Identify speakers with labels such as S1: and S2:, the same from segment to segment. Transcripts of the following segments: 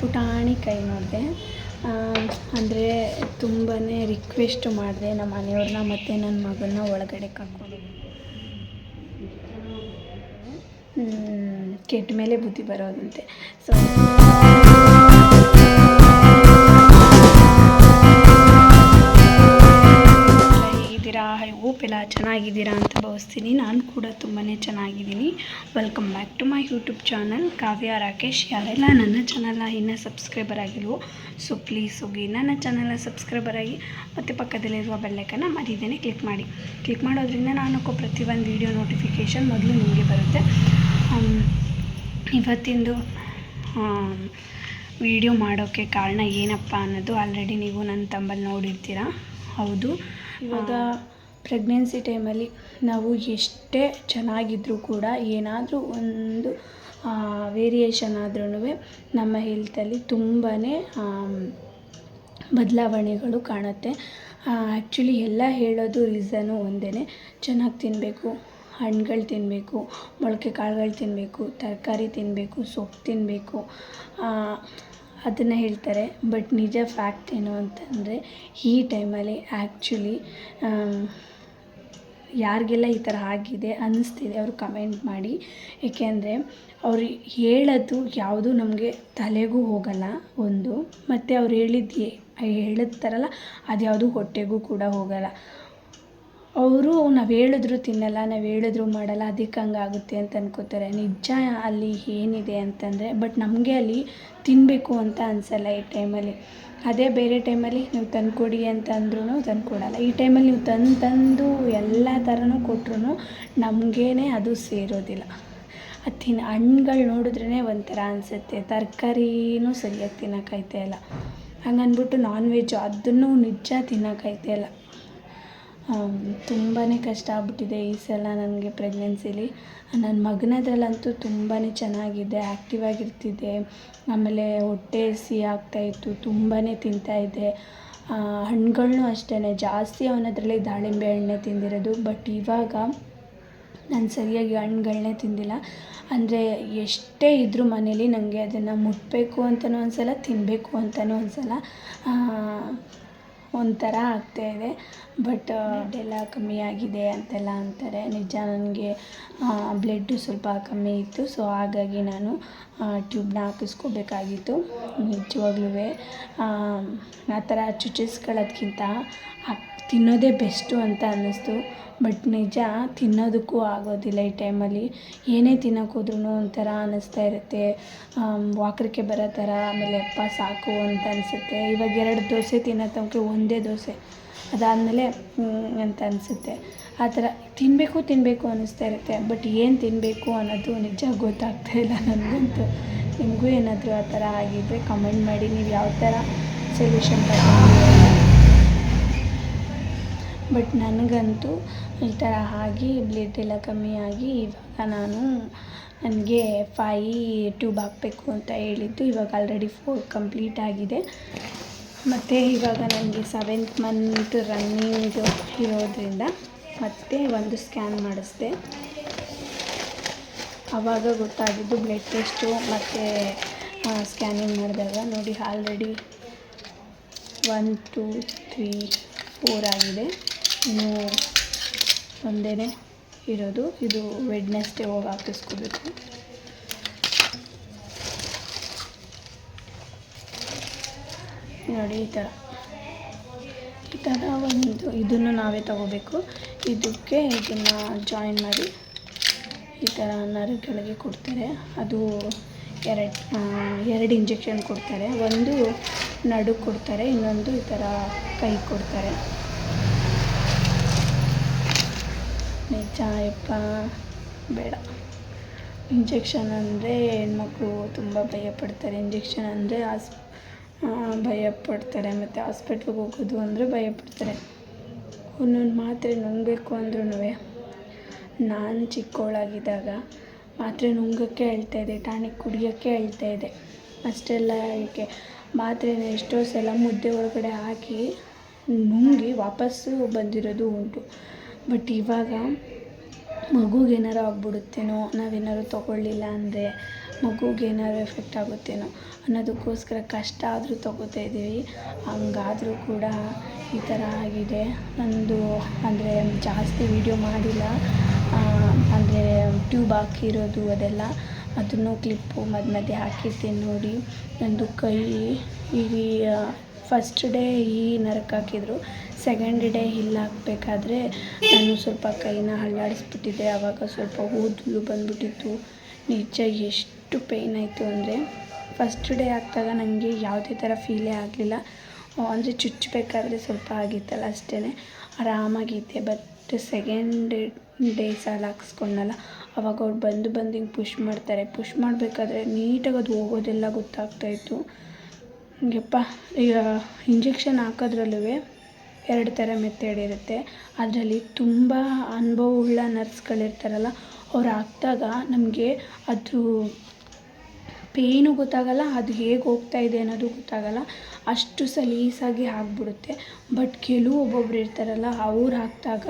S1: ಪುಟಾಣಿ ಕೈ ನೋಡಿದೆ. ಅಂದರೆ ತುಂಬಾ ರಿಕ್ವೆಸ್ಟ್ ಮಾಡಿದೆ ನಮ್ಮ ಮನೆಯವ್ರನ್ನ ಮತ್ತು ನನ್ನ ಮಗನ್ನ ಒಳಗಡೆ ಕರ್ಕೊಂಡು ಕೆಟ್ಟ ಮೇಲೆ ಬುದ್ಧಿ ಬರೋದಂತೆ. ಸೊ ಎಲ್ಲ ಚೆನ್ನಾಗಿದ್ದೀರಾ ಅಂತ ಭಾವಿಸ್ತೀನಿ. ನಾನು ಕೂಡ ತುಂಬಾ ಚೆನ್ನಾಗಿದ್ದೀನಿ. Welcome back to my YouTube channel Kavya Rakesh ಯಾರೆಲ್ಲ ನನ್ನ ಚಾನಲ್ನ ಇನ್ನೂ ಸಬ್ಸ್ಕ್ರೈಬರ್ ಆಗಿಲ್ವೋ ಸೊ ಪ್ಲೀಸ್ ಹೋಗಿ ನನ್ನ ಚಾನಲ್ನ ಸಬ್ಸ್ಕ್ರೈಬರ್ ಆಗಿ ಮತ್ತು ಪಕ್ಕದಲ್ಲಿರುವ ಬೆಲ್ಲೈಕನ್ನ ಮರಿದೇನೆ ಕ್ಲಿಕ್ ಮಾಡಿ. ಕ್ಲಿಕ್ ಮಾಡೋದ್ರಿಂದ ನಾನು ಪ್ರತಿ ಪ್ರತಿಯೊಂದು ವೀಡಿಯೋ ನೋಟಿಫಿಕೇಷನ್ ಮೊದಲು ನಿಮಗೆ ಬರುತ್ತೆ. ಇವತ್ತಿಂದು ವಿಡಿಯೋ ಮಾಡೋಕ್ಕೆ ಕಾರಣ ಏನಪ್ಪ ಅನ್ನೋದು ಆಲ್ರೆಡಿ ನೀವು ನನ್ನ ತಂಬಲ್ಲಿ ನೋಡಿರ್ತೀರ. ಹೌದು. ಇವಾಗ ಪ್ರೆಗ್ನೆನ್ಸಿ ಟೈಮಲ್ಲಿ ನಾವು ಎಷ್ಟೇ ಚೆನ್ನಾಗಿದ್ರೂ ಕೂಡ ಏನಾದರೂ ಒಂದು ವೇರಿಯೇಷನ್ ಆದ್ರೂ ನಮ್ಮ ಹೆಲ್ತಲ್ಲಿ ತುಂಬಾ ಬದಲಾವಣೆಗಳು ಕಾಣುತ್ತೆ. ಆ್ಯಕ್ಚುಲಿ ಎಲ್ಲ ಹೇಳೋದು ರೀಸನು ಒಂದೇ ಚೆನ್ನಾಗಿ ತಿನ್ನಬೇಕು ಹಣ್ಗಳು ತಿನ್ನಬೇಕು ಮೊಳಕೆ ಕಾಳುಗಳು ತಿನ್ನಬೇಕು ತರಕಾರಿ ತಿನ್ನಬೇಕು ಸೊಪ್ಪು ತಿನ್ನಬೇಕು ಅದನ್ನು ಹೇಳ್ತಾರೆ. ಬಟ್ ನಿಜ ಫ್ಯಾಕ್ಟ್ ಏನು ಅಂತಂದರೆ, ಈ ಟೈಮಲ್ಲಿ ಆ್ಯಕ್ಚುಲಿ ಯಾರಿಗೆಲ್ಲ ಈ ಥರ ಆಗಿದೆ ಅನ್ನಿಸ್ತಿದೆ ಅವರು ಕಮೆಂಟ್ ಮಾಡಿ. ಏಕೆಂದರೆ ಅವರು ಹೇಳೋದು ಯಾವುದೂ ನಮಗೆ ತಲೆಗೂ ಹೋಗಲ್ಲ ಒಂದು, ಮತ್ತು ಅವ್ರು ಹೇಳಿದ್ದು ಹೇಳಿರ್ತಾರಲ್ಲ ಅದು ಯಾವುದೂ ಹೊಟ್ಟೆಗೂ ಕೂಡ ಹೋಗಲ್ಲ. ಅವರು ನಾವು ಹೇಳಿದ್ರು ತಿನ್ನಲ್ಲ, ನಾವು ಹೇಳಿದ್ರು ಮಾಡಲ್ಲ ಅದಕ್ಕೆ ಹಂಗಾಗುತ್ತೆ ಅಂತ ಅನ್ಕೋತಾರೆ. ನಿಜ ಅಲ್ಲಿ ಏನಿದೆ ಅಂತಂದರೆ ಬಟ್ ನಮಗೆ ಅಲ್ಲಿ ತಿನ್ನಬೇಕು ಅಂತ ಅನಿಸಲ್ಲ ಈ ಟೈಮಲ್ಲಿ ಅದೇ ಬೇರೆ ಟೈಮಲ್ಲಿ ನೀವು ತಂದುಕೊಡಿ ಅಂತ ಅಂದ್ರೂ ತಂದುಕೊಡಲ್ಲ. ಈ ಟೈಮಲ್ಲಿ ನೀವು ತಂದು ತಂದು ಎಲ್ಲ ಥರನೂ ಕೊಟ್ರೂ ನಮಗೇನೆ ಅದು ಸೇರೋದಿಲ್ಲ. ಅದು ತಿನ್ನ ಹಣ್ಗಳು ನೋಡಿದ್ರೇ ಒಂಥರ ಅನಿಸುತ್ತೆ. ತರಕಾರಿನೂ ಸರಿಯಾಗಿ ತಿನ್ನೋಕ್ಕಾಯ್ತಾ ಇಲ್ಲ. ಹಂಗನ್ಬಿಟ್ಟು ನಾನ್ ವೆಜ್ ಅದನ್ನು ನಿಜ ತಿನ್ನೋಕ್ಕಾಯ್ತಾ ಇಲ್ಲ. ತುಂಬಾ ಕಷ್ಟ ಆಗ್ಬಿಟ್ಟಿದೆ ಈ ಸಲ ನನಗೆ ಪ್ರೆಗ್ನೆನ್ಸಿಲಿ ನನ್ನ ಮಗನದ್ರಲ್ಲಂತೂ ತುಂಬಾ ಚೆನ್ನಾಗಿದೆ ಆ್ಯಕ್ಟಿವ್ ಆಗಿರ್ತಿದ್ದೆ. ಆಮೇಲೆ ಹೊಟ್ಟೆ ಹಸಿ ಆಗ್ತಾಯಿತ್ತು ತುಂಬಾ ತಿಂತಾಯಿದ್ದೆ ಹಣ್ಣುಗಳ್ನೂ ಅಷ್ಟೇ ಜಾಸ್ತಿ ಅವನದ್ರಲ್ಲಿ ದಾಳಿಂಬೆ ಹಣ್ಣೇ ತಿಂದಿರೋದು. ಬಟ್ ಇವಾಗ ನಾನು ಸರಿಯಾಗಿ ಹಣ್ಣುಗಳನ್ನೇ ತಿಂದಿಲ್ಲ. ಅಂದರೆ ಎಷ್ಟೇ ಇದ್ದರೂ ಮನೇಲಿ ನನಗೆ ಅದನ್ನು ಮುಟ್ಟಬೇಕು ಅಂತಲೂ ಅನಿಸಲ್ಲ ತಿನ್ನಬೇಕು ಅಂತಲೂ ಅನಿಸಲ್ಲ ಒಂಥರ ಇದೆ. ಬಟ್ ಎಲ್ಲ ಕಮ್ಮಿ ಆಗಿದೆ ಅಂತೆಲ್ಲ ಅಂತಾರೆ. ನಿಜ ನನಗೆ ಬ್ಲಡ್ಡು ಸ್ವಲ್ಪ ಕಮ್ಮಿ ಇತ್ತು. ಸೊ, ಹಾಗಾಗಿ ನಾನು ಟ್ಯೂಬ್ನ ಹಾಕಿಸ್ಕೋಬೇಕಾಗಿತ್ತು. ನಿಜವಾಗ್ಲೂ ಆ ಥರ ಚುಚ್ಚಿಸ್ಕೊಳ್ಳೋದ್ಕಿಂತ ತಿನ್ನೋದೇ ಬೆಸ್ಟು ಅಂತ ಅನ್ನಿಸ್ತು. ಬಟ್ ನಿಜ, ತಿನ್ನೋದಕ್ಕೂ ಆಗೋದಿಲ್ಲ ಈ ಟೈಮಲ್ಲಿ. ಏನೇ ತಿನ್ನೋಕೆ ಹೋದ್ರೂ ಒಂಥರ ಅನ್ನಿಸ್ತಾ ಇರುತ್ತೆ. ವಾಕರಿಕೆ ಬರೋ ಥರ, ಆಮೇಲೆ ಅಪ್ಪ ಸಾಕು ಅಂತ ಅನಿಸುತ್ತೆ. ಇವಾಗ ಎರಡು ದೋಸೆ ತಿನ್ನೋ ತನಕ ಒಂದೇ ದೋಸೆ. ಅದಾದಮೇಲೆ ಅಂತ ಅನಿಸುತ್ತೆ. ಆ ಥರ ತಿನ್ನಬೇಕು ತಿನ್ನಬೇಕು ಅನ್ನಿಸ್ತಾ ಇರುತ್ತೆ. ಬಟ್ ಏನು ತಿನ್ನಬೇಕು ಅನ್ನೋದು ನಿಜ ಗೊತ್ತಾಗ್ತಾ ಇಲ್ಲ ನನಗಂತೂ. ನಿಮಗೂ ಏನಾದರೂ ಆ ಥರ ಆಗಿದ್ದರೆ ಕಮೆಂಟ್ ಮಾಡಿ. ನೀವು ಯಾವ ಥರ ಸೊಲ್ಯೂಷನ್ ತಗೊಂಡಿದ್ದೀರ ಬಟ್ ನನಗಂತೂ ಈ ಥರ ಆಗಿ ಬ್ಲಡ್ ಎಲ್ಲ ಕಮ್ಮಿ ಆಗಿ ಇವಾಗ ನಾನು ನನಗೆ ಫೈ ಟ್ಯೂಬ್ ಹಾಕಬೇಕು ಅಂತ ಹೇಳಿದ್ದು ಇವಾಗ ಆಲ್ರೆಡಿ ಫೋರ್ ಕಂಪ್ಲೀಟ್ ಆಗಿದೆ. ಮತ್ತು ಇವಾಗ ನನಗೆ ಸೆವೆಂತ್ ಮಂತ್ ರನ್ನಿಂಗ್ ಇರೋದ್ರಿಂದ ಮತ್ತೆ ಒಂದು ಸ್ಕ್ಯಾನ್ ಮಾಡಿಸ್ದೆ. ಆವಾಗ ಗೊತ್ತಾಗಿದ್ದು ಬ್ಲಡ್ ಟೆಸ್ಟು ಮತ್ತು ಸ್ಕ್ಯಾನಿಂಗ್ ಮಾಡಿದಾಗ ನೋಡಿ already one two three four ಆಗಿದೆ. ಇನ್ನು ಒಂದೇ ಇರೋದು, ಇದು ವೆಡ್ನೆಸ್ಡೇ ಹೋಗಿ ಹಾಕಿಸ್ಕೋಬೇಕು. ನೋಡಿ, ಈ ಥರ. ಈ ಥರ ಒಂದು ಇದನ್ನು ನಾವೇ ತಗೋಬೇಕು. ಇದಕ್ಕೆ ಇದನ್ನು ಜಾಯಿನ್ ಮಾಡಿ ಈ ಥರ ಕೆಳಗೆ ಕೊಡ್ತಾರೆ. ಅದು ಎರಡು ಎರಡು ಇಂಜೆಕ್ಷನ್ ಕೊಡ್ತಾರೆ. ಒಂದು ನಡು ಕೊಡ್ತಾರೆ, ಇನ್ನೊಂದು ಈ ಥರ ಕೈ ಕೊಡ್ತಾರೆ. ನಿಜ ಯಪ್ಪ ಬೇಡ. ಇಂಜೆಕ್ಷನ್ ಅಂದರೆ ಹೆಣ್ಮಕ್ಳು ತುಂಬ ಭಯಪಡ್ತಾರೆ. ಇಂಜೆಕ್ಷನ್ ಅಂದರೆ ಆಸ್ ಭಯಪಡ್ತಾರೆ. ಮತ್ತು ಹಾಸ್ಪಿಟ್ಲಿಗೆ ಹೋಗೋದು ಅಂದರೆ ಭಯಪಡ್ತಾರೆ. ಒಂದೊಂದು ಮಾತ್ರೆ ನುಂಗಬೇಕು ಅಂದ್ರೂ ನಾನು ಚಿಕ್ಕವಳಾಗಿದ್ದಾಗ ಮಾತ್ರೆ ನುಂಗೋಕ್ಕೆ ಹೇಳ್ತಾಯಿದ್ದೆ ಟಾನಿಕ್ ಕುಡಿಯೋಕ್ಕೆ ಹೇಳ್ತಾಯಿದ್ದೆ ಅಷ್ಟೆಲ್ಲ ಏಕೆ ಮಾತ್ರೆನ ಎಷ್ಟೋ ಸಲ ಮುದ್ದೆ ಒಳಗಡೆ ಹಾಕಿ ನುಂಗಿ ವಾಪಸ್ಸು ಬಂದಿರೋದು ಉಂಟು. ಬಟ್ ಇವಾಗ ಮಗುಗೆ ಏನಾರು ಆಗ್ಬಿಡುತ್ತೇನೋ ನಾವೇನಾದ್ರು ತೊಗೊಳ್ಳಿಲ್ಲ ಅಂದರೆ ಮಗುಗೆ ಏನಾದ್ರು ಎಫೆಕ್ಟ್ ಆಗುತ್ತೇನೋ ಅನ್ನೋದಕ್ಕೋಸ್ಕರ ಕಷ್ಟ ಆದರೂ ತೊಗೋತಾ ಇದ್ದೀವಿ. ಹಂಗಾದ್ರೂ ಕೂಡ ಈ ಥರ ಆಗಿದೆ. ನಂದು ಅಂದರೆ ಜಾಸ್ತಿ ವೀಡಿಯೋ ಮಾಡಿಲ್ಲ. ಅಂದರೆ ಟ್ಯೂಬ್ ಹಾಕಿರೋದು ಅದೆಲ್ಲ. ಅದನ್ನು ಕ್ಲಿಪ್ಪು ಮಧ್ಯ ಮಧ್ಯೆ ಹಾಕಿರ್ತೀನಿ ನೋಡಿ. ನಂದು ಕೈ ಈ ಫಸ್ಟ್ ಡೇ ಈ ನರಕ್ಕೆ ಹಾಕಿದ್ರು. ಸೆಕೆಂಡ್ ಡೇ ಇಲ್ಲಿ ಹಾಕಬೇಕಾದ್ರೆ ನಾನು ಸ್ವಲ್ಪ ಕೈನ ಅಲ್ಲಾಡಿಸ್ಬಿಟ್ಟಿದ್ದೆ. ಆವಾಗ ಸ್ವಲ್ಪ ಊದ್ಲು, ಬಂದ್ಬಿಟ್ಟಿತ್ತು. ನಿಜ ಎಷ್ಟು ಪೇಯ್ನ್ ಆಯಿತು ಅಂದರೆ ಫಸ್ಟ್ ಡೇ ಹಾಕಿದಾಗ ನನಗೆ ಯಾವುದೇ ಥರ ಫೀಲೇ ಆಗಲಿಲ್ಲ. ಅಂದರೆ ಚುಚ್ಚಬೇಕಾದ್ರೆ ಸ್ವಲ್ಪ ಆಗಿತ್ತಲ್ಲ ಅಷ್ಟೇ ಆರಾಮಾಗಿದ್ದೆ ಬಟ್ ಸೆಕೆಂಡ್ ಡೇಸಲ್ಲಿ ಹಾಕ್ಸ್ಕೊಂಡಲ್ಲ ಅವಾಗ ಅವ್ರು ಬಂದು ಬಂದು ಹಿಂಗೆ ಪುಷ್ ಮಾಡ್ತಾರೆ. ಪುಷ್ ಮಾಡಬೇಕಾದ್ರೆ ನೀಟಾಗಿ ಅದು ಹೋಗೋದೆಲ್ಲ ಗೊತ್ತಾಗ್ತಾಯಿತ್ತು ಯಪ್ಪ, ಈಗ ಇಂಜೆಕ್ಷನ್ ಹಾಕೋದ್ರಲ್ಲೂ ಎರಡು ಥರ ಮೆಥಡ್ ಇರುತ್ತೆ. ಅದರಲ್ಲಿ ತುಂಬ ಅನುಭವವುಳ್ಳ ನರ್ಸ್ಗಳಿರ್ತಾರಲ್ಲ ಅವ್ರು ಹಾಕ್ದಾಗ ನಮಗೆ ಅದು ಪೇಯ್ನು ಗೊತ್ತಾಗಲ್ಲ, ಅದು ಹೇಗೆ ಹೋಗ್ತಾ ಇದೆ ಅನ್ನೋದು ಗೊತ್ತಾಗಲ್ಲ. ಅಷ್ಟು ಸಲೀಸಾಗಿ ಆಗಿಬಿಡುತ್ತೆ. ಬಟ್ ಕೆಲವು ಒಬ್ಬೊಬ್ರು ಇರ್ತಾರಲ್ಲ, ಅವ್ರು ಹಾಕಿದಾಗ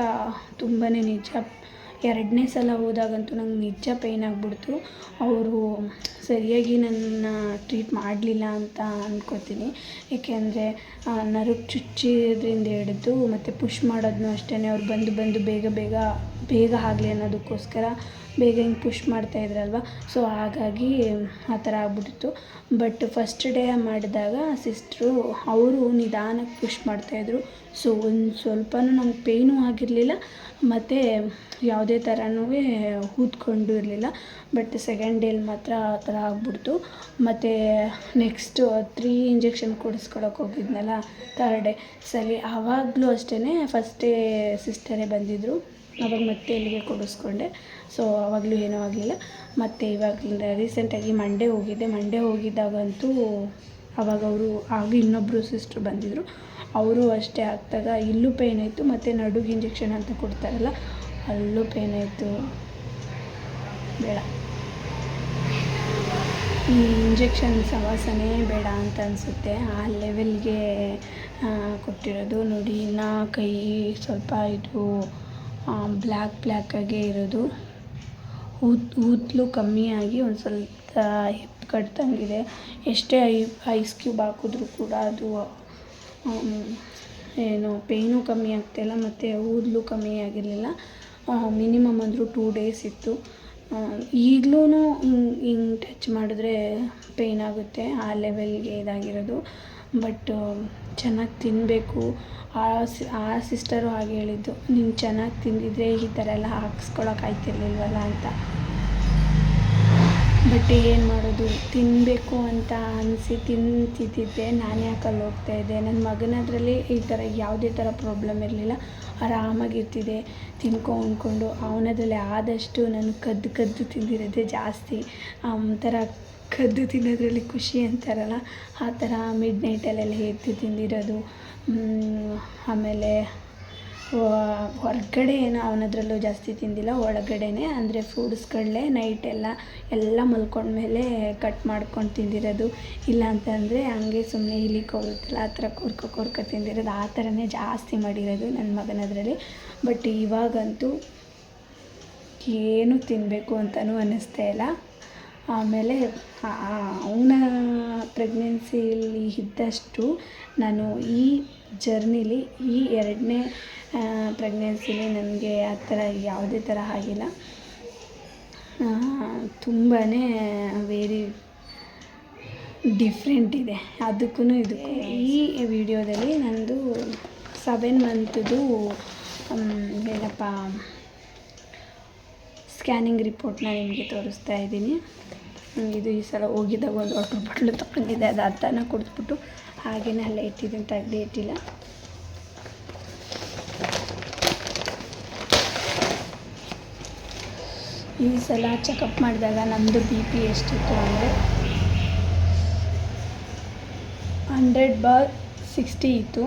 S1: ತುಂಬಾ ನಿಜ ಎರಡನೇ ಸಲ ಹೋದಾಗಂತೂ ನಂಗೆ ನಿಜ ಪೇಯ್ನ್ ಆಗಿಬಿಡ್ತು. ಅವರು ಸರಿಯಾಗಿ ನನ್ನ ಟ್ರೀಟ್ ಮಾಡಲಿಲ್ಲ ಅಂತ ಅಂದ್ಕೋತೀನಿ ಏಕೆಂದರೆ ನರಕ್ಕೆ ಚುಚ್ಚಿದ್ರಿಂದ ಹಿಡಿದು ಮತ್ತು ಪುಷ್ ಮಾಡೋದನ್ನು ಅಷ್ಟೇ ಅವ್ರು ಬಂದು ಬಂದು ಬೇಗ ಬೇಗ ಬೇಗ ಆಗಲಿ ಅನ್ನೋದಕ್ಕೋಸ್ಕರ ಬೇಗ ಹಿಂಗೆ ಪುಷ್ ಮಾಡ್ತಾಯಿದ್ರಲ್ವ ಸೊ ಹಾಗಾಗಿ ಆ ಥರ ಆಗ್ಬಿಟ್ಟಿತ್ತು. ಬಟ್ ಫಸ್ಟ್ ಡೇ ಮಾಡಿದಾಗ ಸಿಸ್ಟ್ರು ಅವರು ನಿಧಾನಕ್ಕೆ ಪುಷ್ ಮಾಡ್ತಾಯಿದ್ರು ಸೊ ಒಂದು ಸ್ವಲ್ಪನೂ ನಂಗೆ ಪೇಯ್ನೂ ಆಗಿರಲಿಲ್ಲ. ಮತ್ತು ಯಾವುದೇ ಥರನೂ ಊದ್ಕೊಂಡು ಇರಲಿಲ್ಲ. ಬಟ್ ಸೆಕೆಂಡ್ ಡೇಲಿ ಮಾತ್ರ ಆ ಥರ ಆಗ್ಬಿಡ್ತು. ಮತ್ತು ನೆಕ್ಸ್ಟು ತ್ರೀ ಇಂಜೆಕ್ಷನ್ ಕೊಡಿಸ್ಕೊಳಕ್ಕೆ ಹೋಗಿದ್ನಲ್ಲ ತರ್ಡ್ ಡೇ ಸರಿ, ಆವಾಗಲೂ ಅಷ್ಟೇ ಫಸ್ಟ್ ಡೇ ಸಿಸ್ಟರೇ ಬಂದಿದ್ದರು ಅವಾಗ ಮತ್ತೆ ಇಲ್ಲಿಗೆ ಕೊಡಿಸ್ಕೊಂಡೆ. ಸೊ ಆವಾಗಲೂ ಏನೂ ಆಗಲಿಲ್ಲ. ಮತ್ತು ಇವಾಗ ರೀಸೆಂಟಾಗಿ ಮಂಡೇ ಹೋಗಿದ್ದೆ ಮಂಡೇ ಹೋಗಿದ್ದಾಗಂತೂ ಆವಾಗ ಅವರು, ಆಗ ಇನ್ನೊಬ್ಬರು ಸಿಸ್ಟ್ರು ಬಂದಿದ್ದರು ಅವರು ಅಷ್ಟೇ ಹಾಕ್ದಾಗ ಇಲ್ಲೂ ಪೇಯ್ನ್ ಆಯಿತು, ಮತ್ತು ನಡುಗೆ ಇಂಜೆಕ್ಷನ್ ಅಂತ ಕೊಡ್ತಾರಲ್ಲ, ಅಲ್ಲೂ ಪೇಯ್ನ್ ಆಯಿತು. ಬೇಡ. ಈ ಇಂಜೆಕ್ಷನ್ ಸವಾಸನೇ ಬೇಡ ಅಂತ ಅನಿಸುತ್ತೆ. ಆ ಲೆವೆಲ್ಗೆ ಕೊಟ್ಟಿರೋದು. ನೋಡಿ, ಇನ್ನು ಕೈ ಸ್ವಲ್ಪ ಇದು ಬ್ಲ್ಯಾಕ್ ಬ್ಲ್ಯಾಕಾಗೇ ಇರೋದು. ಊತ್, ಊತಲು ಕಮ್ಮಿಯಾಗಿ ಒಂದು ಸ್ವಲ್ಪ ಹೆಪ್ಪು ಕಟ್ದಂಗಿದೆ. ಎಷ್ಟೇ ಐ ಐಸ್ ಕ್ಯೂಬ್ ಹಾಕಿದ್ರೂ ಕೂಡ ಅದು ಏನು ಪೇಯ್ನು ಕಮ್ಮಿ ಆಗ್ತಾಯಿಲ್ಲ ಮತ್ತು ಊದಲು ಕಮ್ಮಿ ಆಗಿರಲಿಲ್ಲ. ಮಿನಿಮಮ್ ಅಂದರೂ ಟೂ ಡೇಸ್ ಇತ್ತು. ಈಗಲೂ ಹಿಂಗೆ ಟಚ್ ಮಾಡಿದ್ರೆ ಪೇಯ್ನ್ ಆಗುತ್ತೆ, ಆ ಲೆವೆಲ್ಗೆ ಇದಾಗಿರೋದು. ಬಟ್ ಚೆನ್ನಾಗಿ ತಿನ್ನಬೇಕು ಆ ಆ ಸಿಸ್ಟರು ಹಾಗೆ ಹೇಳಿದ್ದು, ನೀನು ಚೆನ್ನಾಗಿ ತಿಂದಿದ್ರೆ ಈ ಥರ ಎಲ್ಲ ಹಾಕ್ಸ್ಕೊಳಕ್ಕೆ ಆಗ್ತಿರ್ಲಿಲ್ವಲ್ಲ ಅಂತ. ಬಟ್ ಏನು ಮಾಡೋದು? ತಿನ್ನಬೇಕು ಅಂತ ಅನಿಸಿ ತಿಂತಿದ್ದಿದ್ದೆ ನಾನು ಯಾಕೆ ಅಲ್ಲಿ ಹೋಗ್ತಾಯಿದ್ದೆ ನನ್ನ ಮಗನದ್ರಲ್ಲಿ ಈ ಥರ ಯಾವುದೇ ಥರ ಪ್ರಾಬ್ಲಮ್ ಇರಲಿಲ್ಲ. ಆರಾಮಾಗಿರ್ತಿದ್ದೆ. ತಿನ್ಕೊ ಉಣ್ಕೊಂಡು ಅವನದ್ರಲ್ಲಿ ಆದಷ್ಟು ನಾನು ಕದ್ದು ಕದ್ದು ತಿಂದಿರೋದೇ ಜಾಸ್ತಿ. ಒಂಥರ ಕದ್ದು ತಿನ್ನೋದ್ರಲ್ಲಿ ಖುಷಿ ಅಂತಾರಲ್ಲ, ಆ ಥರ ಮಿಡ್ ನೈಟಲ್ಲೆಲ್ಲ ಎದ್ದು ತಿಂದಿರೋದು. ಆಮೇಲೆ ಹೊರಗಡೆ ಏನು ಅವನದ್ರಲ್ಲೂ ಜಾಸ್ತಿ ತಿಂದಿಲ್ಲ, ಒಳಗಡೆನೇ ಅಂದರೆ ಫ್ರೂಟ್ಸ್ಗಳನ್ನೇ ನೈಟ್ ಎಲ್ಲ ಎಲ್ಲ ಮಲ್ಕೊಂಡ್ಮೇಲೆ ಕಟ್ ಮಾಡ್ಕೊಂಡು ತಿಂದಿರೋದು. ಇಲ್ಲ ಅಂತಂದರೆ ಹಂಗೆ ಸುಮ್ಮನೆ ಇಲ್ಲಿ ಕೋರುತ್ತಲ್ಲ ಆ ಥರ ಕೋರ್ಕೊ ಕೋರ್ಕೊ ತಿಂದಿರೋದು, ಆ ಥರನೇ ಜಾಸ್ತಿ ಮಾಡಿರೋದು ನನ್ನ ಮಗನದರಲ್ಲಿ. ಬಟ್ ಇವಾಗಂತೂ ಏನು ತಿನ್ನಬೇಕು ಅಂತಲೂ ಅನ್ನಿಸ್ತಾ ಇಲ್ಲ. ಆಮೇಲೆ ಅವನ ಪ್ರೆಗ್ನೆನ್ಸಿಯಲ್ಲಿ ಇದ್ದಷ್ಟು ನಾನು ಈ ಜರ್ನಿಲಿ ಈ ಎರಡನೇ ಪ್ರೆಗ್ನೆನ್ಸಿಲಿ ನನಗೆ ಆ ಥರ ಯಾವುದೇ ಥರ ಆಗಿಲ್ಲ. ತುಂಬಾ ವೆರಿ ಡಿಫ್ರೆಂಟ್ ಇದೆ. ಅದಕ್ಕೂ ಇದಕ್ಕೂ. ಈ ವಿಡಿಯೋದಲ್ಲಿ ನನ್ನದು ಸೆವೆನ್ ಮಂತ್ದು ಏನಪ್ಪ ಸ್ಕ್ಯಾನಿಂಗ್ ರಿಪೋರ್ಟ್ನ ನಿಮಗೆ ತೋರಿಸ್ತಾ ಇದ್ದೀನಿ. ಇದು ಈ ಸಲ ಹೋಗಿದ್ದಾಗ ಒಂದು ವಾಟ್ರ್ ಬಾಟ್ಲು ತಗೊಂಡಿದ್ದೆ, ಅದು ಅರ್ಧನ ಕುಡಿದ್ಬಿಟ್ಟು ಹಾಗೆಯೇ ಅಲ್ಲೇ ಇಟ್ಟಿದ್ದೀನಿ, ತೆಗ್ದು ಇಟ್ಟಿಲ್ಲ. ಈ ಸಲ ಚೆಕಪ್ ಮಾಡಿದಾಗ ನಮ್ಮದು ಬಿ ಪಿ ಎಷ್ಟಿತ್ತು ಅಂದರೆ ಹಂಡ್ರೆಡ್ ಬಾರ್ ಸಿಕ್ಸ್ಟಿ ಇತ್ತು.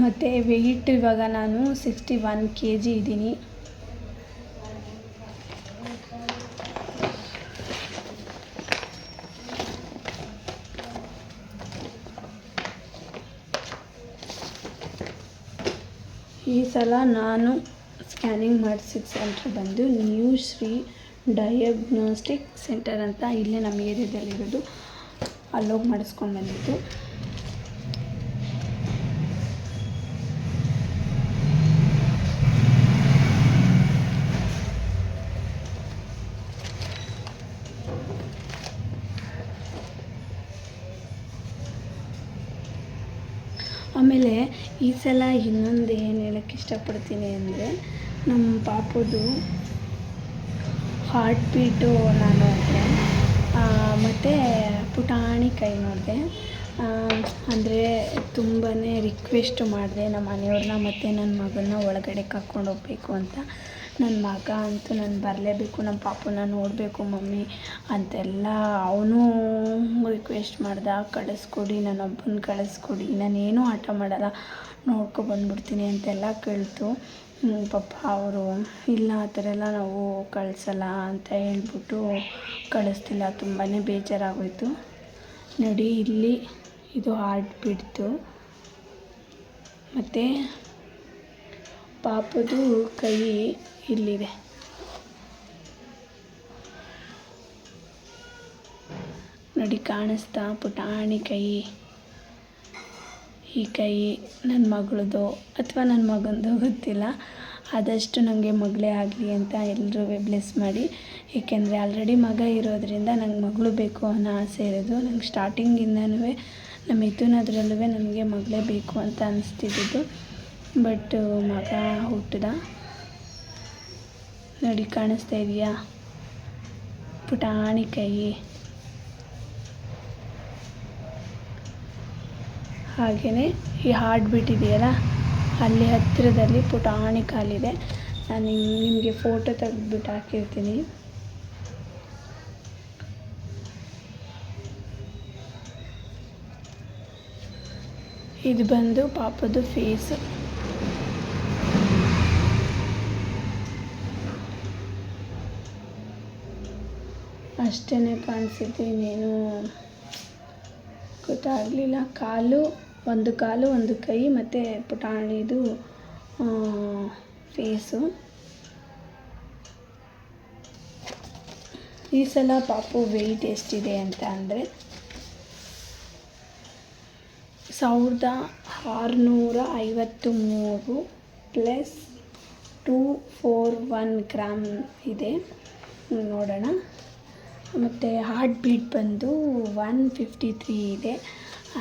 S1: ಮತ್ತು ವೆಯ್ಟ್ ಇವಾಗ ನಾನು ಸಿಕ್ಸ್ಟಿ ಒನ್ ಕೆ ಜಿ ಇದ್ದೀನಿ. ಈ ಸಲ ನಾನು ಸ್ಕ್ಯಾನಿಂಗ್ ಮಾಡಿಸಿದ ಸೆಂಟ್ರ್ ಬಂದು ನ್ಯೂ ಶ್ರೀ ಡಯಾಗ್ನೋಸ್ಟಿಕ್ ಸೆಂಟರ್ ಅಂತ ಇಲ್ಲೇ ನಮ್ಮ ಏರಿಯಾದಲ್ಲಿರೋದು. ಅಲ್ಲೋಗಿ ಮಾಡಿಸ್ಕೊಂಡು ಬಂದಿದ್ದು ಆಮೇಲೆ ಈ ಸಲ ಇನ್ನೊಂದು ಏನು ಹೇಳೋಕ್ಕೆ ಇಷ್ಟಪಡ್ತೀನಿ ಅಂದರೆ ನಮ್ಮ ಪಾಪದು ಹಾರ್ಟ್ ಬೀಟು ನಾನು ನೋಡಿದೆ. ಮತ್ತು ಪುಟಾಣಿ ಕೈ ನೋಡಿದೆ. ಅಂದರೆ ತುಂಬಾ ರಿಕ್ವೆಸ್ಟ್ ಮಾಡಿದೆ ನಮ್ಮ ಮನೆಯವ್ರನ್ನ ಮತ್ತು ನನ್ನ ಮಗನ್ನ ಒಳಗಡೆ ಕರ್ಕೊಂಡು ಹೋಗ್ಬೇಕು ಅಂತ. ನನ್ನ ಮಗ ಅಂತೂ ನಾನು ಬರಲೇಬೇಕು ನಮ್ಮ ಪಾಪನ ನೋಡಬೇಕು, ಮಮ್ಮಿ ಅಂತೆಲ್ಲ ಅವನು ರಿಕ್ವೆಸ್ಟ್ ಮಾಡ್ದ. ಕಳಿಸ್ಕೊಡಿ, ನನ್ನೊಬ್ಬನ ಕಳಿಸ್ಕೊಡಿ. ನಾನೇನು ಆಟ ಮಾಡಲ್ಲ. ನೋಡ್ಕೊ ಬಂದ್ಬಿಡ್ತೀನಿ ಅಂತೆಲ್ಲ ಕೇಳ್ತು. ಪಪ್ಪ ಪಾಪ ಅವರು, ಇಲ್ಲ, ಆ ಥರ ಎಲ್ಲ ನಾವು ಕಳಿಸಲ್ಲ ಅಂತ ಹೇಳ್ಬಿಟ್ಟು ಕಳಿಸ್ತಿಲ್ಲ ತುಂಬಾ ಬೇಜಾರಾಗೋಯಿತು. ನೋಡಿ, ಇಲ್ಲಿ ಇದು ಹಾರ್ಟ್ ಬಿಡ್ತು ಮತ್ತು ಪಾಪದು ಕೈ ಇಲ್ಲಿದೆ. ನೋಡಿ, ಕಾಣಿಸ್ತಾ ಪುಟಾಣಿ ಕೈ. ಈ ಕೈ ನನ್ನ ಮಗಳದು ಅಥವಾ ನನ್ನ ಮಗಂದು ಗೊತ್ತಿಲ್ಲ. ಆದಷ್ಟು ನನಗೆ ಮಗಳೇ ಆಗಲಿ ಅಂತ ಎಲ್ಲರೂ ಬ್ಲೆಸ್ ಮಾಡಿ. ಏಕೆಂದರೆ ಆಲ್ರೆಡಿ ಮಗ ಇರೋದರಿಂದ ನಂಗೆ ಮಗಳು ಬೇಕು ಅನ್ನೋ ಆಸೆ ಇರೋದು. ನಂಗೆ ಸ್ಟಾರ್ಟಿಂಗಿಂದನೂ ನಮ್ಮ ಮಿಥುನದ್ರಲ್ಲೂ ನನಗೆ ಮಗಳೇ ಬೇಕು ಅಂತ ಅನಿಸ್ತಿದ್ದು ಬಟ್ ಮಗ ಹುಟ್ಟಿದ ನೋಡಿ ಕಾಣಿಸ್ತಾ ಇದೆಯಾ? ಪುಟಾಣಿ ಕೈ. ಹಾಗೆಯೇ ಈ ಹಾರ್ಟ್ ಬೀಟ್ ಇದೆಯಲ್ಲ ಅಲ್ಲಿ ಹತ್ತಿರದಲ್ಲಿ ಪುಟಾಣಿ ಕಾಲಿದೆ. ನಾನು ನಿಮಗೆ ಫೋಟೋ ತೆಗೆದ್ಬಿಟ್ಟು ಹಾಕಿರ್ತೀನಿ. ಇದು ಬಂದು ಪಾಪದ್ದು ಫೇಸ್ ಅಷ್ಟೇ ಕಾಣಿಸಿದ್ದು ಇನ್ನೇನು ಗೊತ್ತಾಗಲಿಲ್ಲ. ಕಾಲು ಒಂದು ಕಾಲು, ಒಂದು ಕೈ, ಮತ್ತು ಪುಟಾಣಿದು ಫೇಸು. ಈ ಸಲ ಪಾಪು ವೆಯ್ಟ್ ಎಷ್ಟಿದೆ ಅಂತ ಅಂದರೆ ಸಾವಿರದ ಆರುನೂರ ಐವತ್ತು ಮೂರು plus two four one gram ಇದೆ ನೋಡೋಣ. ಮತ್ತು ಹಾರ್ಟ್ ಬೀಟ್ ಬಂದು ಒನ್ ಫಿಫ್ಟಿ ತ್ರೀ ಇದೆ.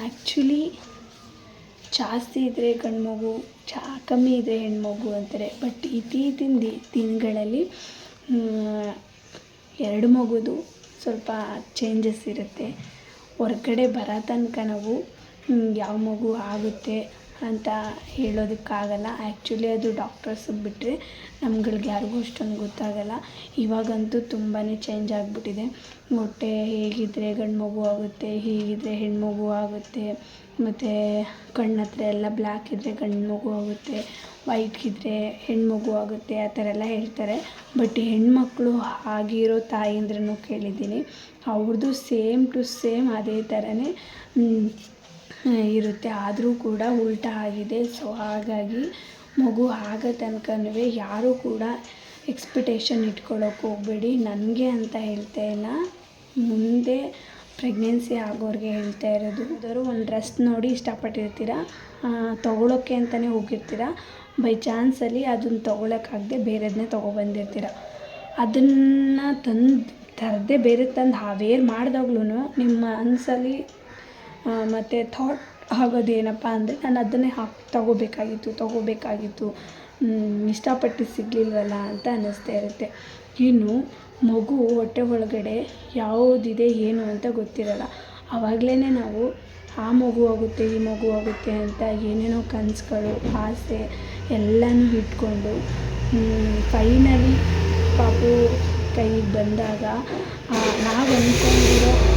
S1: ಆ್ಯಕ್ಚುಲಿ ಜಾಸ್ತಿ ಇದ್ದರೆ ಗಂಡು ಮಗು ಚಾ ಕಮ್ಮಿ ಇದ್ದರೆ ಹೆಣ್ಮಗು ಅಂತಾರೆ. ಬಟ್ ಇತ್ತೀಚಿನ ದಿ, ದಿನಗಳಲ್ಲಿ ಎರಡು ಮಗುದು ಸ್ವಲ್ಪ ಚೇಂಜಸ್ ಇರುತ್ತೆ. ಹೊರ್ಗಡೆ ಬರೋ ತನಕ ನಾವು ಯಾವ ಮಗು ಆಗುತ್ತೆ ಅಂತ ಹೇಳೋದಕ್ಕಾಗಲ್ಲ. ಆ್ಯಕ್ಚುಲಿ ಅದು ಡಾಕ್ಟರ್ಸ್ ಬಿಟ್ಟರೆ ನಮ್ಗಳಿಗೆ ಯಾರಿಗೂ ಅಷ್ಟೊಂದು ಗೊತ್ತಾಗಲ್ಲ. ಇವಾಗಂತೂ ತುಂಬಾ ಚೇಂಜ್ ಆಗಿಬಿಟ್ಟಿದೆ. ಹೊಟ್ಟೆ ಹೇಗಿದ್ದರೆ ಗಂಡು ಮಗು ಆಗುತ್ತೆ ಹೀಗಿದ್ದರೆ ಹೆಣ್ಮಗು ಆಗುತ್ತೆ, ಮತ್ತು ಕಣ್ಣು ಹತ್ರ ಎಲ್ಲ ಬ್ಲ್ಯಾಕ್ ಇದ್ದರೆ ಗಂಡು ಮಗು ಆಗುತ್ತೆ ವೈಟ್ ಇದ್ದರೆ ಹೆಣ್ಮಗು ಆಗುತ್ತೆ, ಆ ಥರ ಎಲ್ಲ ಹೇಳ್ತಾರೆ. ಬಟ್ ಹೆಣ್ಮಕ್ಳು ಆಗಿರೋ ತಾಯಂದ್ರನ್ನು ಕೇಳಿದ್ದೀನಿ ಅವ್ರದ್ದು ಸೇಮ್ ಟು ಸೇಮ್ ಅದೇ ಥರನೇ ಇರುತ್ತೆ. ಆದರೂ ಕೂಡ ಉಲ್ಟಾ ಆಗಿದೆ. ಸೊ ಹಾಗಾಗಿ ಮಗು ಆಗೋ ತನಕನೂ ಯಾರೂ ಕೂಡ ಎಕ್ಸ್ಪೆಕ್ಟೇಷನ್ ಇಟ್ಕೊಳ್ಳೋಕೆ ಹೋಗಬೇಡಿ. ನನಗೆ ಅಂತ ಹೇಳ್ತಾ ಇಲ್ಲ. ಮುಂದೆ ಪ್ರೆಗ್ನೆನ್ಸಿ ಆಗೋರಿಗೆ ಹೇಳ್ತಾ ಇರೋದು. ಯಾವ್ದಾದ್ರು ಒಂದು ಡ್ರೆಸ್ ನೋಡಿ ಇಷ್ಟಪಟ್ಟಿರ್ತೀರ? ತೊಗೊಳೋಕ್ಕೆ ಅಂತಲೇ ಹೋಗಿರ್ತೀರ? ಬೈ ಚಾನ್ಸಲ್ಲಿ ಅದನ್ನ ತೊಗೊಳಕ್ಕಾಗದೆ ಬೇರೆದನ್ನೇ ತೊಗೊಬಂದಿರ್ತೀರ? ಅದನ್ನು ತಂದು, ತರದೇ ಬೇರೆ ತಂದು ಹಾವೇರ್ ಮಾಡಿದಾಗ್ಲೂ ನಿಮ್ಮ ಮನಸ್ಸಲ್ಲಿ ಮತ್ತು ಥಾಟ್ ಆಗೋದು ಏನಪ್ಪ ಅಂದರೆ ನಾನು ಅದನ್ನೇ ಹಾಕಿ, ತೊಗೋಬೇಕಾಗಿತ್ತು ತೊಗೋಬೇಕಾಗಿತ್ತು. ಇಷ್ಟಪಟ್ಟು ಸಿಗಲಿಲ್ವಲ್ಲ ಅಂತ ಅನ್ನಿಸ್ತಾ ಇರುತ್ತೆ. ಇನ್ನು ಮಗು ಹೊಟ್ಟೆ ಒಳಗಡೆ ಯಾವುದಿದೆ ಏನು ಅಂತ ಗೊತ್ತಿರಲ್ಲ. ಆವಾಗಲೇ ನಾವು, ಆ ಮಗು ಆಗುತ್ತೆ, ಈ ಮಗು ಆಗುತ್ತೆ ಅಂತ ಏನೇನೋ ಕನಸುಗಳು, ಆಸೆ ಎಲ್ಲನೂ ಇಟ್ಕೊಂಡು ಫೈನಲಿ ಪಾಪು ಕೈಗೆ ಬಂದಾಗ ನಾವು ಅಂದ್ಕೊಂಡಿರೋ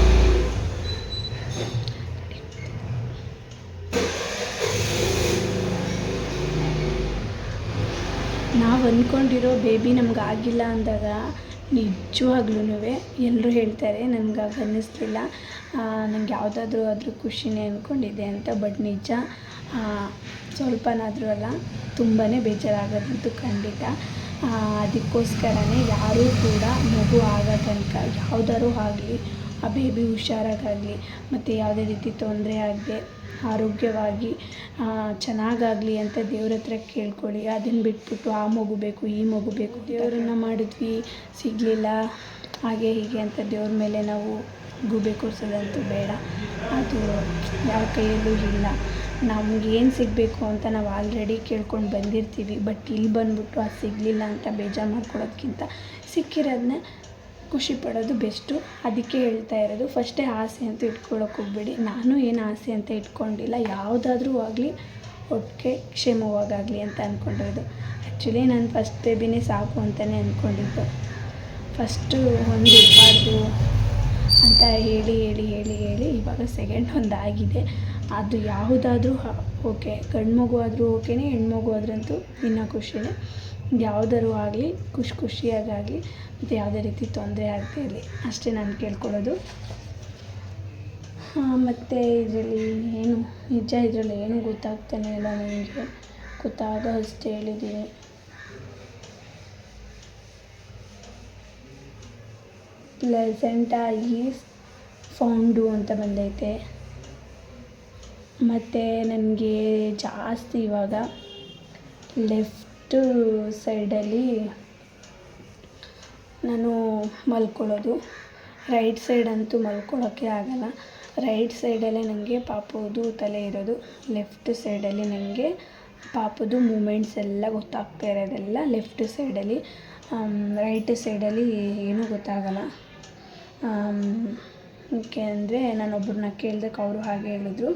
S1: ನಾವು ಅಂದ್ಕೊಂಡಿರೋ ಬೇಬಿ ನಮ್ಗೆ ಆಗಿಲ್ಲ ಅಂದಾಗ ನಿಜವಾಗ್ಲೂ ಎಲ್ಲರೂ ಹೇಳ್ತಾರೆ, ನನಗೆ ಆಗ ಅನ್ನಿಸ್ಲಿಲ್ಲ ನಂಗೆ ಯಾವುದಾದ್ರೂ ಆದರೂ ಖುಷಿನೇ ಅಂದ್ಕೊಂಡಿದ್ದೆ ಅಂತ ಬಟ್ ನಿಜ ಸ್ವಲ್ಪನಾದರೂ ಅಲ್ಲ ತುಂಬಾ ಬೇಜಾರಾಗೋದಂತೂ ಖಂಡಿತ. ಅದಕ್ಕೋಸ್ಕರನೇ ಯಾರೂ ಕೂಡ ಮಗು ಆಗೋ ತನಕ ಯಾವ್ದಾದ್ರೂ ಆಗಲಿ ಆ ಬೇಬಿ ಹುಷಾರಾಗಾಗಲಿ, ಮತ್ತು ಯಾವುದೇ ರೀತಿ ತೊಂದರೆ ಆಗದೆ ಆರೋಗ್ಯವಾಗಿ ಚೆನ್ನಾಗಾಗಲಿ ಅಂತ ದೇವ್ರ ಹತ್ರ ಕೇಳ್ಕೊಳ್ಳಿ. ಅದನ್ನು ಬಿಟ್ಬಿಟ್ಟು ಆ ಮಗು ಬೇಕು, ಈ ಮಗು ಬೇಕು ದೇವರನ್ನ ಮಾಡಿದ್ವಿ, ಸಿಗಲಿಲ್ಲ, ಹಾಗೆ ಹೀಗೆ ಅಂತ ದೇವ್ರ ಮೇಲೆ ನಾವು ಗೂಬೆ ಕೂರಿಸೋದಂತೂ ಬೇಡ. ಅದು ಯಾವ ಕೈಯಲ್ಲೂ ಇಲ್ಲ. ನಮಗೇನು ಸಿಗಬೇಕು ಅಂತ ನಾವು ಆಲ್ರೆಡಿ ಕೇಳ್ಕೊಂಡು ಬಂದಿರ್ತೀವಿ. ಬಟ್ ಇಲ್ಲಿ ಬಂದ್ಬಿಟ್ಟು ಅದು ಸಿಗಲಿಲ್ಲ ಅಂತ ಬೇಜಾರು ಮಾಡ್ಕೊಳ್ಳೋದ್ಕಿಂತ ಸಿಕ್ಕಿರೋದನ್ನ ಖುಷಿ ಪಡೋದು ಬೆಸ್ಟು. ಅದಕ್ಕೆ ಹೇಳ್ತಾ ಇರೋದು, ಫಸ್ಟೇ ಆಸೆ ಅಂತ ಇಟ್ಕೊಳ್ಳೋಕೆ ಹೋಗ್ಬೇಡಿ. ನಾನು ಏನು ಆಸೆ ಅಂತ ಇಟ್ಕೊಂಡಿಲ್ಲ, ಯಾವುದಾದ್ರೂ ಆಗಲಿ ಒಟ್ಟಿಗೆ ಕ್ಷೇಮವಾಗಲಿ ಅಂತ ಅಂದ್ಕೊಂಡಿರೋದು ಆ್ಯಕ್ಚುಲಿ ನಾನು ಫಸ್ಟ್ ಬೇಬಿನೇ ಸಾಕು ಅಂತಲೇ ಅಂದ್ಕೊಂಡಿದ್ದು ಫಸ್ಟು ಒಂದು ಇರಬಾರ್ದು ಅಂತ ಹೇಳಿ ಹೇಳಿ ಹೇಳಿ ಹೇಳಿ ಇವಾಗ ಸೆಕೆಂಡ್ ಒಂದು ಆಗಿದೆ. ಅದು ಯಾವುದಾದ್ರೂ ಓಕೆ ಗಂಡು ಮಗು ಆದರೂ ಓಕೆನೇ ಹೆಣ್ಮಗು ಆದ್ರಂತೂ ಇನ್ನೂ ಖುಷಿನೇ. ಯಾವುದಾದ್ರು ಆಗಲಿ, ಖುಷಿ ಖುಷಿಯಾಗಿ ಮತ್ತು ಯಾವುದೇ ರೀತಿ ತೊಂದರೆ ಆಗದೇ ಇರಲಿ. ಅಷ್ಟೇ ನಾನು ಕೇಳ್ಕೊಳ್ಳೋದು. ಮತ್ತು ಇದರಲ್ಲಿ ಏನು, ನಿಜ ಇದರಲ್ಲಿ ಏನು ಗೊತ್ತಾಗ್ತಾನೆ ಇಲ್ಲ ನನಗೆ. ಗೊತ್ತಾಗೋ ಅಷ್ಟು ಹೇಳಿದ್ದೀನಿ. ಪ್ಲೆಸೆಂಟಾಗಿ ಫೌಂಡು ಅಂತ ಬಂದೈತೆ. ಮತ್ತು ನನಗೆ ಜಾಸ್ತಿ ಇವಾಗ ಲೆಫ್ಟು ಸೈಡಲ್ಲಿ ನಾನು ಮಲ್ಕೊಳ್ಳೋದು. ರೈಟ್ ಸೈಡ್ ಅಂತೂ ಮಲ್ಕೊಳ್ಳೋಕ್ಕೆ ಆಗೋಲ್ಲ. ರೈಟ್ ಸೈಡಲ್ಲೇ ನನಗೆ ಪಾಪುದು ತಲೆ ಇರೋದು. ಲೆಫ್ಟ್ ಸೈಡಲ್ಲಿ ನನಗೆ ಪಾಪುದು ಮೂಮೆಂಟ್ಸ್ ಎಲ್ಲ ಗೊತ್ತಾಗ್ತಾ ಇರೋದೆಲ್ಲ ಲೆಫ್ಟ್ ಸೈಡಲ್ಲಿ ರೈಟ್ ಸೈಡಲ್ಲಿ ಏನೂ ಗೊತ್ತಾಗಲ್ಲ. ಏಕೆ ಅಂದರೆ ನಾನು ಒಬ್ಬರನ್ನ ಕೇಳ್ದಕ್ಕೆ ಅವರು ಹಾಗೆ ಹೇಳಿದ್ರು.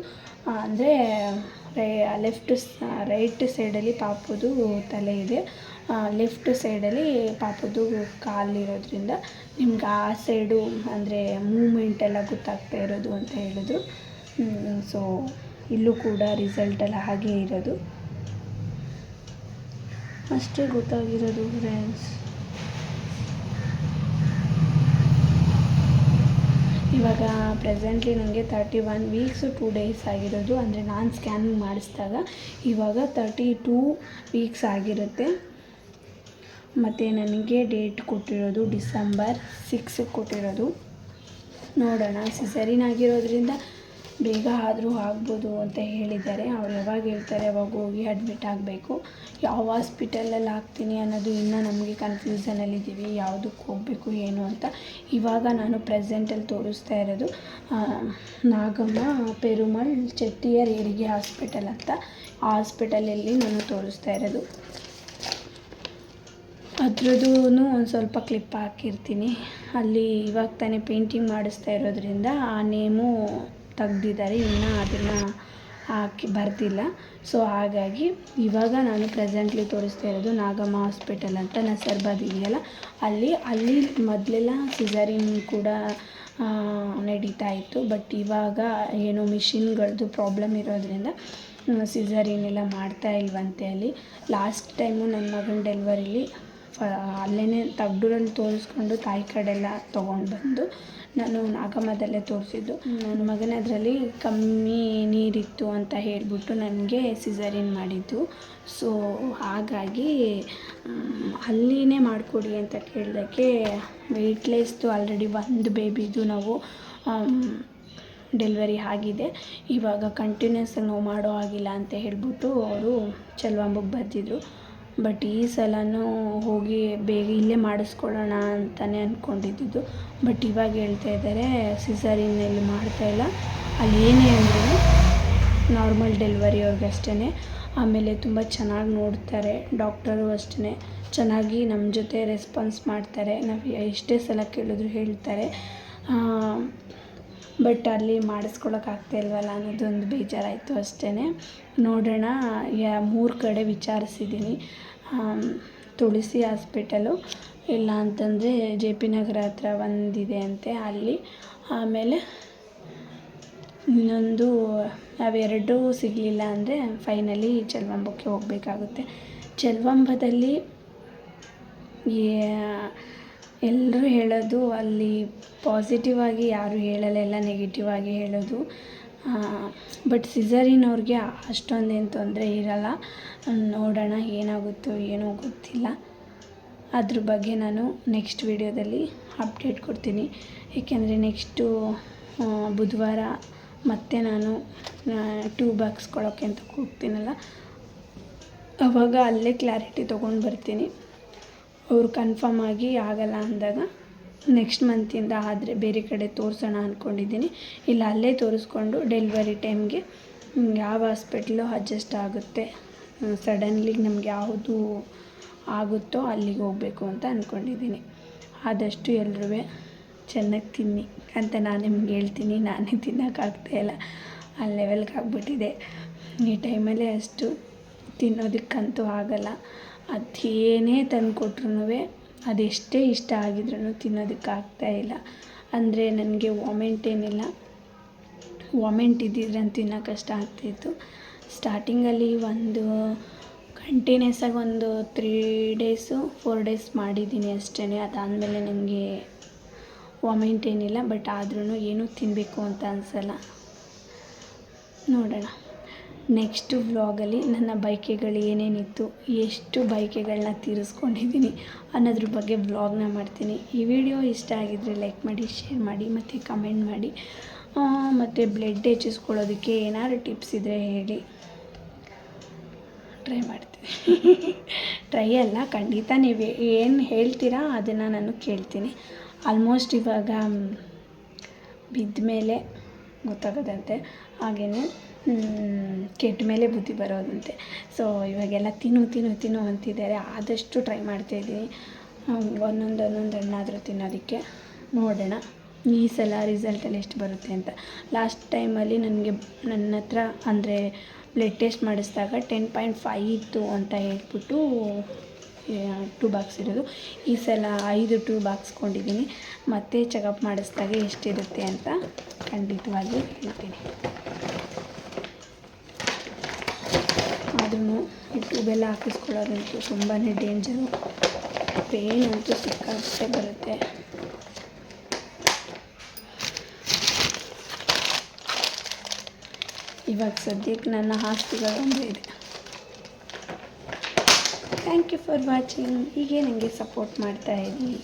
S1: ಅಂದರೆ ಲೆಫ್ಟ್ ರೈಟ್ ಸೈಡಲ್ಲಿ ಪಾಪುದು ತಲೆ ಇದೆ. ಲೆಫ್ಟ್ ಸೈಡಲ್ಲಿ ಪಾಪುದು ಕಾಲಿರೋದ್ರಿಂದ ನಿಮ್ಗೆ ಆ ಸೈಡು ಅಂದರೆ ಮೂಮೆಂಟ್ ಎಲ್ಲ ಗೊತ್ತಾಗ್ತಾ ಇರೋದು ಅಂತ ಹೇಳಿದ್ರು. ಸೊ ಇಲ್ಲೂ ಕೂಡ ರಿಸಲ್ಟ್ ಎಲ್ಲ ಹಾಗೇ ಇರೋದು. ಅಷ್ಟೇ ಗೊತ್ತಾಗಿರೋದು ಫ್ರೆಂಡ್ಸ್ ಇವಾಗ ಪ್ರೆಸೆಂಟ್ಲಿ ನನಗೆ thirty one weeks two days ಆಗಿರೋದು. ಅಂದರೆ ನಾನು ಸ್ಕ್ಯಾನಿಂಗ್ ಮಾಡಿಸಿದಾಗ ಇವಾಗ ತರ್ಟಿ ಟೂ ವೀಕ್ಸ್ ಆಗಿರುತ್ತೆ. ಮತ್ತು ನನಗೆ ಡೇಟ್ ಕೊಟ್ಟಿರೋದು ಡಿಸೆಂಬರ್ ಸಿಕ್ಸಿಗೆ ಕೊಟ್ಟಿರೋದು. ನೋಡೋಣ. ಸಿಸರಿನ್ ಆಗಿರೋದ್ರಿಂದ ಬೇಗ ಆದರೂ ಆಗ್ಬೋದು ಅಂತ ಹೇಳಿದ್ದಾರೆ. ಅವ್ರು ಯಾವಾಗ ಹೇಳ್ತಾರೆ ಅವಾಗ ಹೋಗಿ ಅಡ್ಮಿಟ್ ಆಗಬೇಕು. ಯಾವ ಹಾಸ್ಪಿಟಲಲ್ಲಿ ಹಾಕ್ತೀನಿ ಅನ್ನೋದು ಇನ್ನೂ ನಮಗೆ ಕನ್ಫ್ಯೂಸನಲ್ಲಿದ್ದೀವಿ ಯಾವುದಕ್ಕೆ ಹೋಗಬೇಕು, ಏನು ಅಂತ. ಇವಾಗ ನಾನು ಪ್ರೆಸೆಂಟಲ್ಲಿ ತೋರಿಸ್ತಾ ಇರೋದು ನಾಗಮ್ಮ ಪೆರುಮಾಳ್ ಚೆಟ್ಟಿಯರ್ ಹೆರಿಗೆ ಹಾಸ್ಪಿಟಲ್ ಅಂತ. ಆ ಹಾಸ್ಪಿಟಲಲ್ಲಿ ನಾನು ತೋರಿಸ್ತಾ ಇರೋದು. ಅದ್ರದ್ದು ಒಂದು ಸ್ವಲ್ಪ ಕ್ಲಿಪ್ ಹಾಕಿರ್ತೀನಿ. ಅಲ್ಲಿ ಇವಾಗ ತಾನೇ ಪೇಂಟಿಂಗ್ ಮಾಡಿಸ್ತಾ ಇರೋದ್ರಿಂದ ಆ ನೇಮು ತೆಗ್ದಿದ್ದಾರೆ, ಇನ್ನೂ ಅದನ್ನು ಹಾಕಿ ಬರ್ತಿಲ್ಲ ಸೊ ಹಾಗಾಗಿ ಇವಾಗ ನಾನು ಪ್ರೆಸೆಂಟ್ಲಿ ತೋರಿಸ್ತಾ ಇರೋದು ನಾಗಮ್ಮ ಹಾಸ್ಪಿಟಲ್ ಅಂತ, ನಸರ್ಬಾದ್ ಇದೆಯಲ್ಲ? ಅಲ್ಲಿ ಅಲ್ಲಿ ಮೊದಲೆಲ್ಲ ಸಿಸರಿನ್ ಕೂಡ ನಡೀತಾ ಇತ್ತು. ಬಟ್ ಇವಾಗ ಏನೋ ಮಿಷಿನ್ಗಳದ್ದು ಪ್ರಾಬ್ಲಮ್ ಇರೋದರಿಂದ ಸಿಸರಿನ್ ಎಲ್ಲ ಮಾಡ್ತಾ ಇಲ್ವಂತೆ ಅಲ್ಲಿ. ಲಾಸ್ಟ್ ಟೈಮು ನನ್ನ ಮಗನ ಡೆಲ್ವರಿಲಿ ಫ ಅಲ್ಲೇ ತಗಡೂರಲ್ಲಿ ತೋರಿಸ್ಕೊಂಡು ತಾಯಿ ಕಡೆಲ್ಲ ತೊಗೊಂಡು ಬಂದು ನಾನು ನಾಗಮ್ಮದಲ್ಲೇ ತೋರಿಸಿದ್ದು. ನನ್ನ ಮಗನ ಅದರಲ್ಲಿ ಕಮ್ಮಿ ನೀರಿತ್ತು ಅಂತ ಹೇಳಿಬಿಟ್ಟು ನನಗೆ ಸಿಸರಿನ್ ಮಾಡಿದ್ದು. ಸೊ ಹಾಗಾಗಿ ಅಲ್ಲಿನೇ ಮಾಡಿಕೊಡಿ ಅಂತ ಕೇಳಿದಕ್ಕೆ ವೆಯ್ಟ್ಲೆಸ್ದು ಆಲ್ರೆಡಿ ಒಂದು ಬೇಬಿದು ನಾವು ಡೆಲಿವರಿ ಆಗಿದೆ. ಇವಾಗ ಕಂಟಿನ್ಯೂಸ್ ನಾವು ಮಾಡೋ ಆಗಿಲ್ಲ ಅಂತ ಹೇಳಿಬಿಟ್ಟು ಅವರು ಚೆಲ್ವಾಂಬುಗೆ ಬರ್ತಿದ್ರು ಬಟ್ ಈ ಸಲವೂ ಹೋಗಿ ಬೇಗ ಇಲ್ಲೇ ಮಾಡಿಸ್ಕೊಳ್ಳೋಣ ಅಂತಲೇ ಅಂದ್ಕೊಂಡಿದ್ದಿದ್ದು ಬಟ್ ಇವಾಗ ಹೇಳ್ತಾ ಇದ್ದಾರೆ ಸಿಸರಿನಲ್ಲಿ ಮಾಡ್ತಾ ಇಲ್ಲ. ಅಲ್ಲಿ ಏನೇ ಅಂದ್ರೂ ನಾರ್ಮಲ್ ಡೆಲಿವರಿ ಅವ್ರಿಗಷ್ಟೇ ಆಮೇಲೆ ತುಂಬ ಚೆನ್ನಾಗಿ ನೋಡ್ತಾರೆ ಡಾಕ್ಟರು ಅಷ್ಟೇ ಚೆನ್ನಾಗಿ ನಮ್ಮ ಜೊತೆ ರೆಸ್ಪಾನ್ಸ್ ಮಾಡ್ತಾರೆ. ನಾವು ಎಷ್ಟೇ ಸಲ ಕೇಳಿದ್ರು ಹೇಳ್ತಾರೆ. ಬಟ್ ಅಲ್ಲಿ ಮಾಡಿಸ್ಕೊಳಕ್ಕಾಗ್ತಾ ಇಲ್ವಲ್ಲ ಅನ್ನೋದೊಂದು ಬೇಜಾರಾಯಿತು ಅಷ್ಟೇ ನೋಡೋಣ, ಯಾ, ಮೂರು ಕಡೆ ವಿಚಾರಿಸಿದ್ದೀನಿ. ತುಳಸಿ ಹಾಸ್ಪಿಟಲು. ಇಲ್ಲ ಅಂತಂದರೆ ಜೆ ಪಿ ನಗರ ಹತ್ರ ಒಂದಿದೆ ಅಂತೆ ಅಲ್ಲಿ. ಆಮೇಲೆ ಇನ್ನೊಂದು ಅವೆರಡೂ ಸಿಗಲಿಲ್ಲ ಅಂದರೆ ಫೈನಲಿ ಚೆಲ್ವಂಬಕ್ಕೆ ಹೋಗಬೇಕಾಗುತ್ತೆ. ಚೆಲ್ವಂಬದಲ್ಲಿ ಎಲ್ಲರೂ ಹೇಳೋದು ಅಲ್ಲಿ ಪಾಸಿಟಿವ್ ಆಗಿ ಯಾರೂ ಹೇಳಲ್ಲ, ಎಲ್ಲ ನೆಗೆಟಿವ್ ಆಗಿ ಹೇಳೋದು. ಬಟ್ ಸಿಝರಿನವ್ರಿಗೆ ಅಷ್ಟೊಂದೇನು ತೊಂದರೆ ಇರಲ್ಲ. ನೋಡೋಣ ಏನಾಗುತ್ತೋ ಏನೋ ಗೊತ್ತಿಲ್ಲ. ಅದ್ರ ಬಗ್ಗೆ ನಾನು ನೆಕ್ಸ್ಟ್ ವೀಡಿಯೋದಲ್ಲಿ ಅಪ್ಡೇಟ್ ಕೊಡ್ತೀನಿ. ಏಕೆಂದರೆ ನೆಕ್ಸ್ಟು ಬುಧವಾರ ಮತ್ತೆ ನಾನು ಟೂ ಬಾಕ್ಸ್ ಕೊಡೋಕ್ಕೆ ಅಂತ ಕೂಗ್ತೀನಲ್ಲ. ಅವಾಗ ಅಲ್ಲೇ ಕ್ಲಾರಿಟಿ ತೊಗೊಂಡು ಬರ್ತೀನಿ. ಅವರು ಕನ್ಫರ್ಮ್ ಆಗಿ ಆಗಲ್ಲ ಅಂದಾಗ ನೆಕ್ಸ್ಟ್ ಮಂತಿಂದ ಆದರೆ ಬೇರೆ ಕಡೆ ತೋರಿಸೋಣ ಅಂದ್ಕೊಂಡಿದ್ದೀನಿ ಇಲ್ಲ, ಅಲ್ಲೇ ತೋರಿಸ್ಕೊಂಡು ಡೆಲಿವರಿ ಟೈಮ್ಗೆ ಯಾವ ಹಾಸ್ಪಿಟ್ಲು ಅಡ್ಜಸ್ಟ್ ಆಗುತ್ತೆ. ಸಡನ್ಲಿ ನಮ್ಗೆ ಯಾವುದು ಆಗುತ್ತೋ ಅಲ್ಲಿಗೆ ಹೋಗಬೇಕು ಅಂತ ಅಂದ್ಕೊಂಡಿದ್ದೀನಿ ಆದಷ್ಟು ಎಲ್ಲರೂ ಚೆನ್ನಾಗಿ ತಿನ್ನಿ ಅಂತ ನಾನು ನಿಮ್ಗೆ ಹೇಳ್ತೀನಿ. ನಾನೇ ತಿನ್ನೋಕ್ಕಾಗ್ತಾಯಿಲ್ಲ ಆ ಲೆವೆಲ್ಗೆ ಆಗ್ಬಿಟ್ಟಿದೆ. ಈ ಟೈಮಲ್ಲೇ ಅಷ್ಟು ತಿನ್ನೋದಕ್ಕಂತೂ ಆಗಲ್ಲ. ಅದೇನೇ ತಂದು ಕೊಟ್ರೂ ಅದೆಷ್ಟೇ ಇಷ್ಟ ಆಗಿದ್ರೂ ತಿನ್ನೋದಕ್ಕೆ ಆಗ್ತಾಯಿಲ್ಲ ಅಂದರೆ ನನಗೆ ವಾಮೆಂಟ್ ಏನಿಲ್ಲ. ವಾಮೆಂಟ್ ಇದ್ದಿದ್ರೆ ತಿನ್ನೋಕೆ ಕಷ್ಟ ಆಗ್ತಿತ್ತು ಸ್ಟಾರ್ಟಿಂಗಲ್ಲಿ ಒಂದು ಕಂಟಿನ್ಯೂಸ್ ಆಗಿ ಒಂದು ತ್ರೀ ಡೇಸು ಫೋರ್ ಡೇಸ್ ಮಾಡಿದ್ದೀನಿ ಅಷ್ಟೇ ಅದಾದಮೇಲೆ ನನಗೆ ವಾಮೆಂಟ್ ಏನಿಲ್ಲ. ಬಟ್ ಆದ್ರೂ ಏನೂ ತಿನ್ನಬೇಕು ಅಂತ ಅನಿಸಲ್ಲ. ನೋಡೋಣ. ನೆಕ್ಸ್ಟು ವ್ಲಾಗಲ್ಲಿ ನನ್ನ ಬೈಕೆಗಳು ಏನೇನಿತ್ತು, ಎಷ್ಟು ಬೈಕೆಗಳನ್ನ ತೀರಿಸ್ಕೊಂಡಿದ್ದೀನಿ ಅನ್ನೋದ್ರ ಬಗ್ಗೆ ವ್ಲಾಗ್ನ ಮಾಡ್ತೀನಿ. ಈ ವಿಡಿಯೋ ಇಷ್ಟ ಆಗಿದ್ದರೆ ಲೈಕ್ ಮಾಡಿ, ಶೇರ್ ಮಾಡಿ, ಮತ್ತು ಕಮೆಂಟ್ ಮಾಡಿ. ಮತ್ತು ಬ್ಲಡ್ ಹೆಚ್ಚಿಸ್ಕೊಳ್ಳೋದಕ್ಕೆ ಏನಾದ್ರು ಟಿಪ್ಸ್ ಇದ್ದರೆ ಹೇಳಿ. ಟ್ರೈ ಮಾಡ್ತೀನಿ. ಟ್ರೈ ಅಲ್ಲ, ಖಂಡಿತ ನೀವು ಏನು ಹೇಳ್ತೀರಾ ಅದನ್ನು ನಾನು ಕೇಳ್ತೀನಿ. ಆಲ್ಮೋಸ್ಟ್ ಇವಾಗ ಬಿದ್ದ ಮೇಲೆ ಗೊತ್ತಾಗೋದಂತೆ. ಹಾಗೆಯೇ ಕೆಟ್ಟ ಮೇಲೆ ಬುದ್ಧಿ ಬರೋದಂತೆ. ಸೊ ಇವಾಗೆಲ್ಲ ತಿನ್ನು ತಿನ್ನು ತಿನ್ನು ಅಂತಿದ್ದಾರೆ. ಆದಷ್ಟು ಟ್ರೈ ಮಾಡ್ತಾಯಿದ್ದೀನಿ ಒಂದೊಂದು ಒಂದೊಂದು ಹಣ್ಣಾದರೂ ತಿನ್ನೋದಕ್ಕೆ. ನೋಡೋಣ. ಈ ಸಲ ರಿಸಲ್ಟಲ್ಲಿ ಎಷ್ಟು ಬರುತ್ತೆ ಅಂತ. ಲಾಸ್ಟ್ ಟೈಮಲ್ಲಿ ನನಗೆ, ನನ್ನ ಹತ್ರ ಅಂದರೆ ಬ್ಲಡ್ ಟೆಸ್ಟ್ ಮಾಡಿಸಿದಾಗ ಟೆನ್ ಪಾಯಿಂಟ್ ಫೈ ಇತ್ತು ಅಂತ ಹೇಳ್ಬಿಟ್ಟು ಟೂ ಬಾಕ್ಸ್ ಇರೋದು. ಈ ಸಲ ಐದು ಟೂ ಬಾಕ್ಸ್ಕೊಂಡಿದ್ದೀನಿ ಮತ್ತೆ ಚೆಕಪ್ ಮಾಡಿಸಿದಾಗ ಎಷ್ಟಿರುತ್ತೆ ಅಂತ ಖಂಡಿತವಾಗಿ ಹೇಳ್ತೀನಿ. ಆದ್ರೂ ಈ ಟ್ಯೂಬೆಲ್ಲ ಹಾಕಿಸ್ಕೊಳ್ಳೋದಂತೂ ತುಂಬಾ ಡೇಂಜರು. ಪೇನ್ ಅಂತೂ ಸಿಕ್ಕಾಗುತ್ತೆ ಬರುತ್ತೆ. ಇವಾಗ ಸದ್ಯಕ್ಕೆ ನನ್ನ ಆಸ್ತಿಗಳು ಒಂದೇ ಇದೆ. ಥ್ಯಾಂಕ್ ಯು ಫಾರ್ ವಾಚಿಂಗ್ ಹೀಗೆ ನನಗೆ ಸಪೋರ್ಟ್ ಮಾಡ್ತಾ ಇದ್ದೀನಿ